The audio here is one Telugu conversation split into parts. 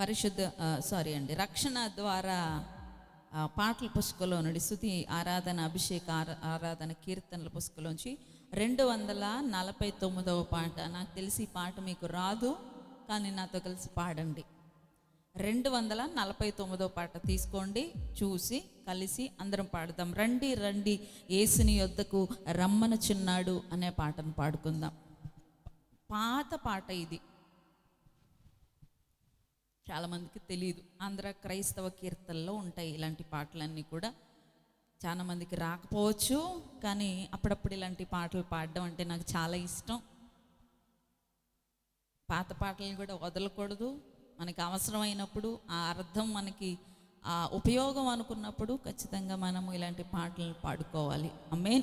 పరిశుద్ధ సారీ అండి రక్షణ ద్వారా పాటల పుస్తకంలో నుండి స్థుతి ఆరాధన అభిషేక ఆరా- ఆరాధన కీర్తనల పుస్తకంలోంచి రెండు వందల నలభై తొమ్మిదవ పాట. నాకు తెలిసి ఈ పాట మీకు రాదు కానీ నాతో కలిసి పాడండి. రెండు వందల నలభై తొమ్మిదో పాట తీసుకోండి చూసి కలిసి అందరం పాడుదాం. రండి రండి ఏసుని యొద్దకు రమ్మనుచున్నాడు అనే పాటను పాడుకుందాం. పాత పాట ఇది. చాలామందికి తెలియదు ఆంధ్ర క్రైస్తవ కీర్తనలో ఉంటాయి ఇలాంటి పాటలన్నీ కూడా. చాలామందికి రాకపోవచ్చు కానీ అప్పుడప్పుడు ఇలాంటి పాటలు పాడడం అంటే నాకు చాలా ఇష్టం. పాత పాటలను కూడా వదలకూడదు. మనకి అవసరమైనప్పుడు ఆ అర్థం మనకి ఆ ఉపయోగం అనుకున్నప్పుడు ఖచ్చితంగా మనము ఇలాంటి పాటలను పాడుకోవాలి. అమ్మే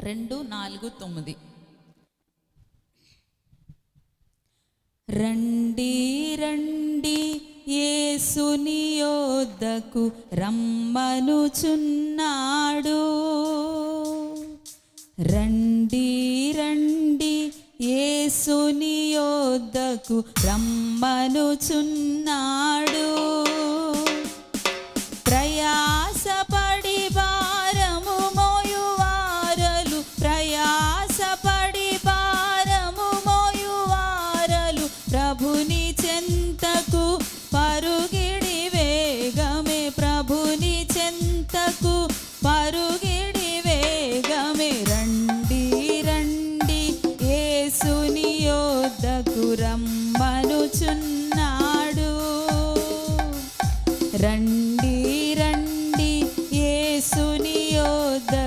రెండు నాలుగు తొమ్మిది. రండి రండి యేసుని యొద్దకు రమ్మనుచున్నాడు. రండి రండి ఏసునియోదకు యొద్దకు రమ్మనుచున్నాడు.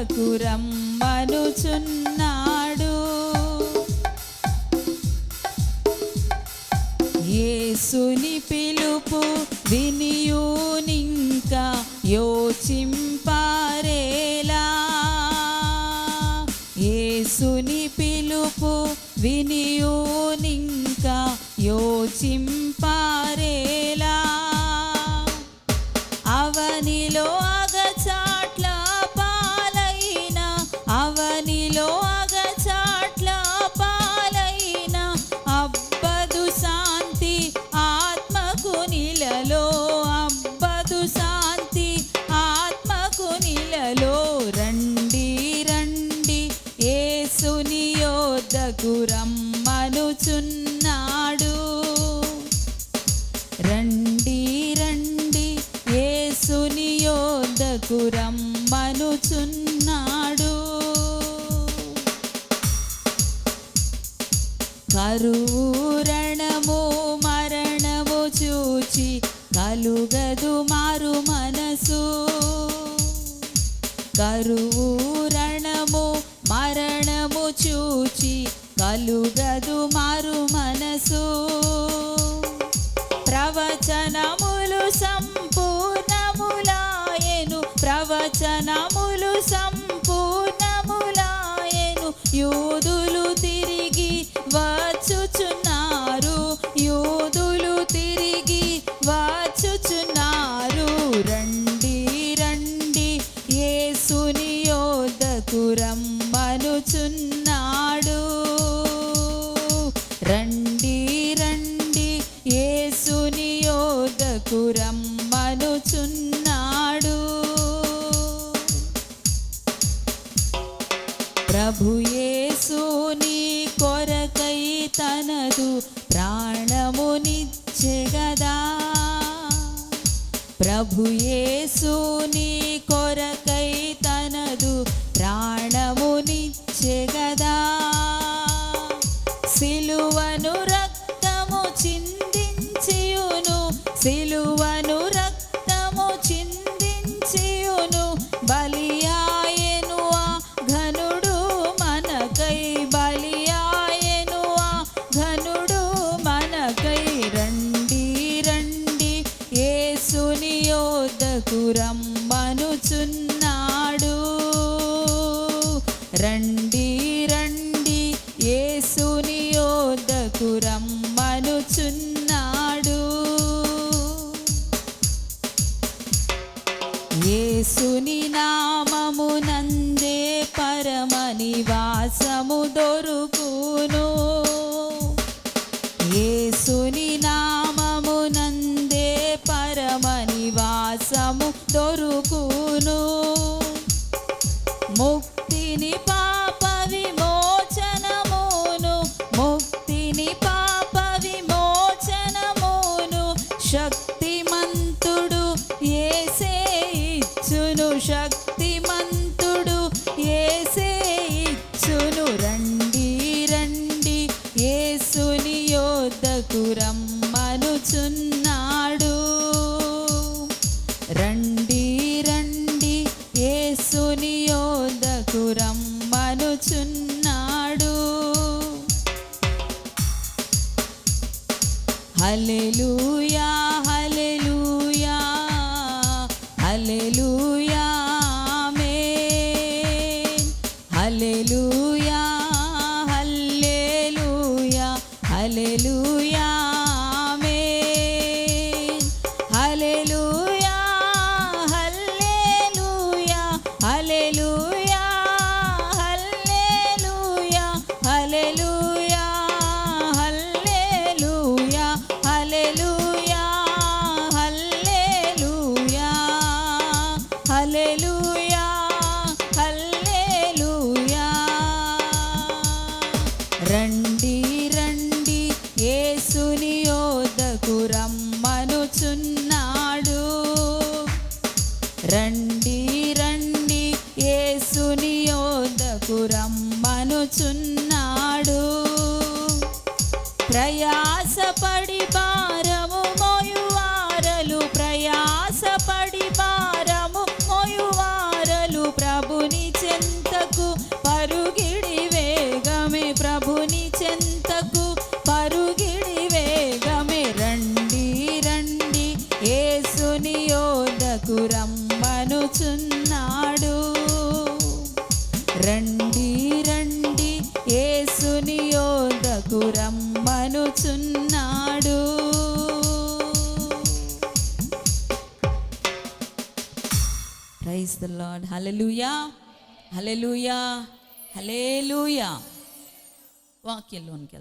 యొద్దకు రమ్మనుచున్నాడు ఏసుని పిలుపు వినియూనింకా యోచింపారేలా. ఏసుని పిలుపు వినియూనింకా యోచింపారేలా. అవనిలో యోద్దకు రమ్మనుచున్నాడు కరురణము మరణము చూచి కలుగదు మారు మనసు. కరూరణము మరణము చూచి కలుగదు మారు మనసు. ప్రవచనములు సం ప్రవచనములు సంపూర్ణములాయను. యూదులు తిరిగి వచ్చుచున్నారు యూదులు తిరిగి వచ్చుచున్నారు రండి రండి ఏసుని యోధకు రమ్మనుచున్నాడు. రండి రండి ఏసుని యోధకు రమ్మనుచున్నాడు. తనదు ప్రాణమునిచ్చెగదా ప్రభు యేసుని కొరకై తనదు ప్రాణమునిచ్చెగదా సిలువను రండి. ఏసుని యోధకు రమ్మనుచున్నాడు. ఏసుని నామమునందే పరమ నివాసము దొరుకును. ఏసుని నామమునందే పరమ నివాసము దొరుకును. ముక్తిని పా బలవంతుడు ఏసే ఇచ్చును. రండి రండి ఏసుని యోధకు రమ్మనుచున్నాడు. రండి రండి ఏసుని యోధకు రమ్మనుచున్నాడు. Hallelujah hallelujah hallelujah. కానుచున్నాడు. Praise the Lord hallelujah hallelujah hallelujah వాక్యంలోనికి